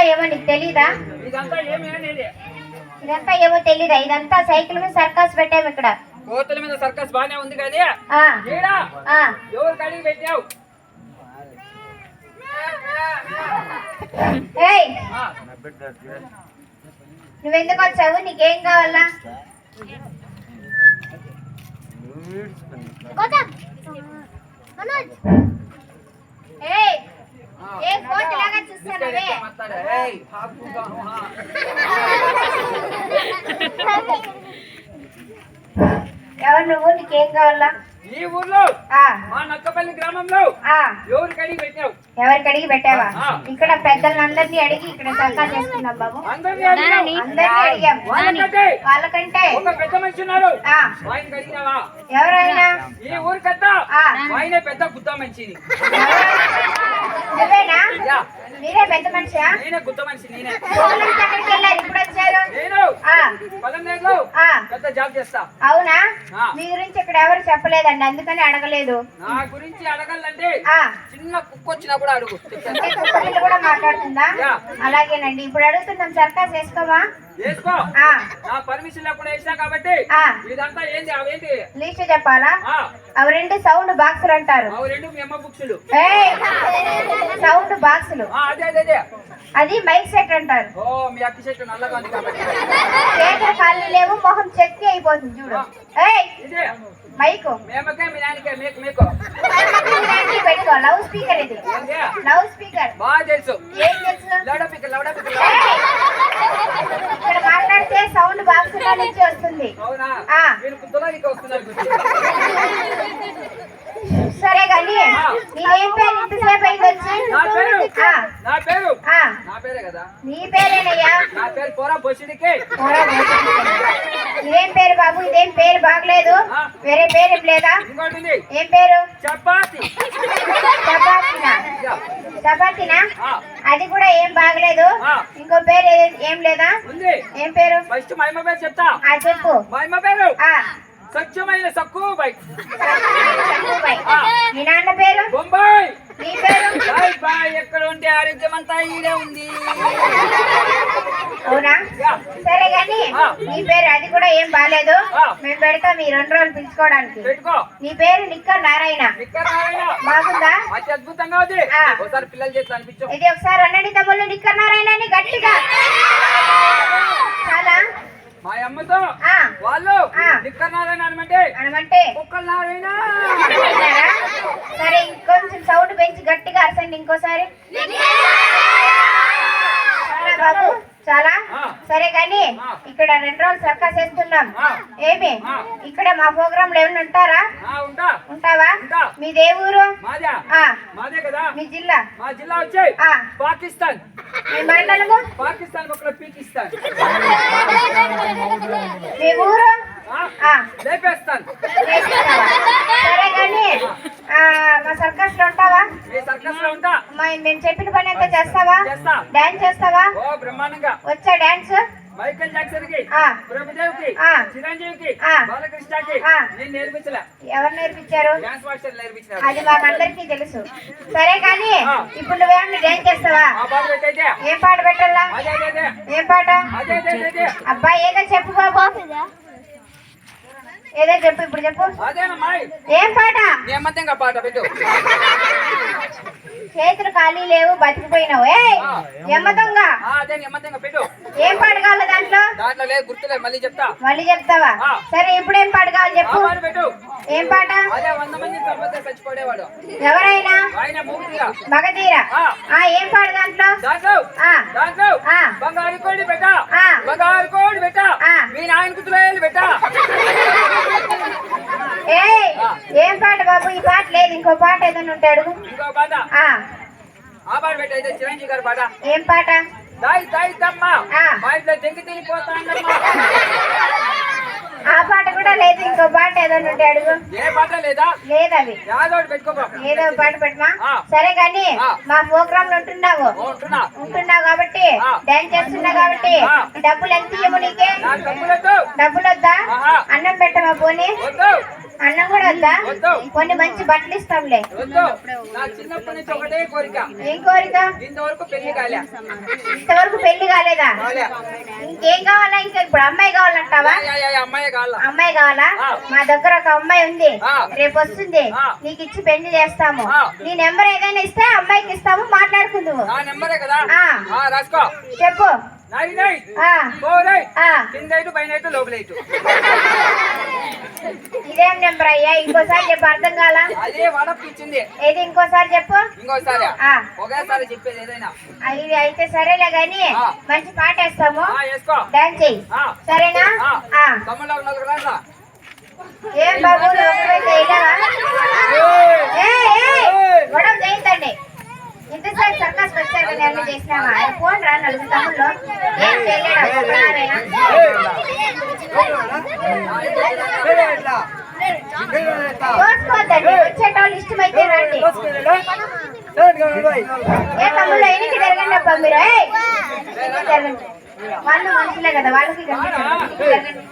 ఇదంతా ఏమో నీకు తెలీదా? ఇదంతా ఏమి తెలీదా? ఇదంతా సైకిల్ మీద సర్కస్ పెట్టాము ఇక్కడ. కోతల మీద సర్కస్ బానే ఉంది కానీ ఆ. ఈడ ఆ. ఎవరు కడిగి పెట్టావు? నువ్వెందుకు వచ్చావు? నీకేం కావాలా? ఏయ్. ఏ? ఏయ్. ఎవరు నువ్వు? నీకేం కావాలా? ఈ ఊర్లో ఆ. మా నక్కపల్లి గ్రామంలో ఆ. ఎవరు కడిగి పెట్టావు? ఎవరికి అడిగి పెట్టావా. ఇక్కడ పెద్దలందరినీ అడిగి ఇక్కడ సర్కస్ చేస్తున్నాం బాబు. అందరినీ అడిగాం. వాళ్ళకంటే. ఒక పెద్ద మనిషి ఉన్నారు ఆయన? ఎవరైనా ఈ ఊరు కట్ట ఆ. ఆయనే పెద్ద నువ్వేనా యా, మీరే పెద్ద మనిషా? నేనే గుత్త మనిషి నేనే. పోలీస్ ఎక్కడికి వెళ్ళారు? ఇప్పుడు వచ్చారు? నేను. ఆ. పదమూడేళ్ళు ఆ. పెద్ద జాబ్ చేస్తా. అవునా. మీ గురించి ఇక్కడ ఎవరు చెప్పలేదండి. అందుకని అడగలేదు. నా గురించి అడగాలంటే చిన్న కుక్క వచ్చినా కూడా అడుగు. కుక్క కూడా మాట్లాడుతుందా. అలాగేనండి. ఇప్పుడు అడుగుతున్నాం. సర్కస్ వేసుకోమా వేసుకో ఆ నా పర్మిషన్ లేకుండా వేసినా కాబట్టి ఇదంతా ఏంది అవేంటి లిస్ట్ చెప్పాలా ఆ, అవి రెండు సౌండ్ బాక్సులు అంటారు అవి రెండు మీ అమ్మ బుక్సులు సౌండ్ బాక్సులు అదే అదే అదే అది మైక్ సెట్ అంటారు ఓ మీ అక్క చెట్టు నల్లగా ఉంది కాబట్టి చేతులు కాళ్ళు లేవు మొహం చెక్కి అయిపోతుంది చూడు ఏయ్ మైకు మీ అమ్మకే మీ నాయనకే మీకు మీకు పెట్టుకో లౌడ్ స్పీకర్ ఇది లౌడ్ స్పీకర్ బాగా తెలుసు ఏం తెలుసు లౌడ పిక్క లౌడ పిక్క ఏయ్! ఇక్కడ మాట్లాడితే సౌండ్ బాక్స్ నుంచి వస్తుంది. సరే కానీ నీదేం పేరు ఇంతసేపు అయింది వచ్చి? నా పేరు? ఆ, నా పేరు? ఆ, నా పేరే కదా? నీ పేరేనయ్యా? నా పేరు పోరా బొసిడికి పోరా, ఇదేం పేరు బాబు? ఇదేం పేరు బాగలేదు. వేరే పేరు ఏం లేదా? ఏం పేరు? చపాతి. చపాతీనా. చపాతీనా? అది కూడా ఏం బాగలేదు. ఇంకో పేరు ఏ- లేదా. ఏం పేరు? ఫస్ట్ మా అమ్మ పేరు చెప్తా. చెప్పు. మా అమ్మ పేరు స్వచ్ఛమైన సక్కు బై చక్కుబాయ్. మీ నాన్న పేరు? బొంబాయి. నీ పేరు? Bye bye. ఎక్కడ ఉంటే ఆరోగ్యం అంతా ఈడే ఉంది. అవునా. సరే గాని. నీ పేరు అది కూడా ఏం బాగాలేదు. మేము పెడతాం ఈ రెండు రోజులు పిలుచుకోవడానికి. నీ పేరు నిక్కర్ నారాయణ. బాగుందా? అద్భుతంగా ఉంది. ఒకసారి పిల్లల చేతులు అనిపించు. ఇది ఒకసారి అన్నడి తమ్ముళ్ళు నిక్కర్ నారాయణ అని గట్టిగా. మా అమ్మతో ఆ. వాళ్ళు అనమంటే అనమంటే? సరే ఇంకొంచెం సౌండ్ పెంచి గట్టిగా అరసండి ఇంకోసారి. చాలా బాబు చాలా. సరే కానీ. ఇక్కడ రెండు రోజులు సర్కస్ వేస్తున్నాం. ఆ. ఏమి. ఇక్కడ మా ప్రోగ్రామ్లో ఏమైనా ఉంటారా ఉంటావా? ఉంటా. మీ దేవురు కదా. మీ జిల్లా? మా జిల్లా వచ్చాయి ఆ. పాకిస్తాన్. మీ మండలము పాకిస్తాన్ మీ ఊరు? లేపేస్తాన్? సరే కానీ మా సర్కస్లో ఉంటావా? సర్కస్లో ఉంటా. మా- మేము చెప్పిన పని అంతా చేస్తావా? చేస్తా. డాన్స్ చేస్తావా? వచ్చా డాన్స్? మైకల్ జాక్సన్కి. ప్రభుదేవ్కి. చిరంజీవి కి ఆ. బాలకృష్ణకి ఆ. నేను నేర్పించలే. ఎవరు నేర్పించారు? డాన్స్ మాస్టర్ నేర్పించిన అది మాకందరికీ తెలుసు. సరే కానీ. ఇప్పుడు నువ్వేమన్నా డాన్స్ చేస్తావా? ఏం పాట పెట్టాలా? ఏం పాట? అబ్బా ఏదో చెప్పు బాబు. ఏదో చెప్పు ఇప్పుడు చెప్పు. ఏం పాట? పాట పెట్టు. చేతులు ఖాళీ లేవు బతికిపోయినావు. ఏ ఏం పాట కావాలి దాంట్లో మళ్ళీ చెప్తా. మళ్ళీ చెప్తావా. సరే ఇప్పుడు ఏం పాట కావాలి చెప్పు ఏం పాట? ఎవరైనా? మగధీర. ఆ. ఏం పాట దాంట్లో. బంగారు కోడి పెట్ట. బంగారు కోడి పెట్ట. ఆ. మీ నాయన కుతులేలు పెట్ట. ఏ పాట బాబు? ఈ పాట లేదు ఇంకో పాట ఏదైనా గారి పాట. ఏం పాట? ఆ. పాట కూడా లేదు ఇంకో పాట ఏదైనా ఉంటాడు ఏ పాట లేదా? లేదు అవి యాదోడు పెట్టుకోపో ఏదో పాట పెట్టమా. సరే కానీ. మా ప్రోగ్రామ్లో ఉంటున్నావు ఉంటున్నా. ఉంటున్నావు కాబట్టి. డాన్స్ చేస్తున్నావు కాబట్టి. డబ్బులు ఎంత ఇయ్యము నీకే? డబ్బులు వద్దా. అన్నం పెట్టమా పోనీ? అన్నం కూడా వద్దా. కొన్ని మంచి బట్టలు ఇస్తాంలే. ఏం కోరిక? ఇంతవరకు పెళ్ళి కాలేదా? కాలే. ఇంకేం కావాలా? ఇంకా ఇప్పుడు అమ్మాయి కావాలంటావా? అమ్మాయి కావాల. మా దగ్గర ఒక అమ్మాయి ఉంది. రేపు వస్తుంది. నీకు ఇచ్చి పెళ్ళి చేస్తాము. నీ నెంబర్ ఏదైనా ఇస్తే అమ్మాయికి ఇస్తాము రాసుకో. చెప్పు. నైన్ ఫోర్ కింద లోపల ఇదేం నెంబర్ అయ్యా ఇంకోసారి చెప్పు అర్థం కాలా అదే వడపు ఇచ్చింది ఏది ఇంకోసారి చెప్పు ఇంకోసారి ఆ. ఒకేసారి చెప్పేది ఏదైనా ఇది అయితే సరేలే గాని ఆ. మంచి పాట వేస్తాము ఆ, వేసుకో డాన్స్ చెయ్యి ఆ. సరేనా ఆ. ఆ తమ్ముళ్ళు ఒక నలుగురు రండి రా. ఏం బాబు ఒక్కవైతే వేయలేవా? ఏయ్, ఏయ్, గొడవ చేయొద్దండి ఇంతసేపు సర్కస్ వచ్చారు కదా అన్ని చేసినావా ఫోన్ రా నలుగురు తమ్ముళ్ళు ఏం చేయలేడా? కోసుకోవద్దండి వచ్చేటోళ్ళు ఇష్టమైతే రండి ఏ తమ్ముళ్ళు ఎనికి జరగండి అబ్బా మీరు? ఏయ్, ఎనికి జరగండి వాళ్ళు మనుషులే కదా వాళ్ళకి జరగండి.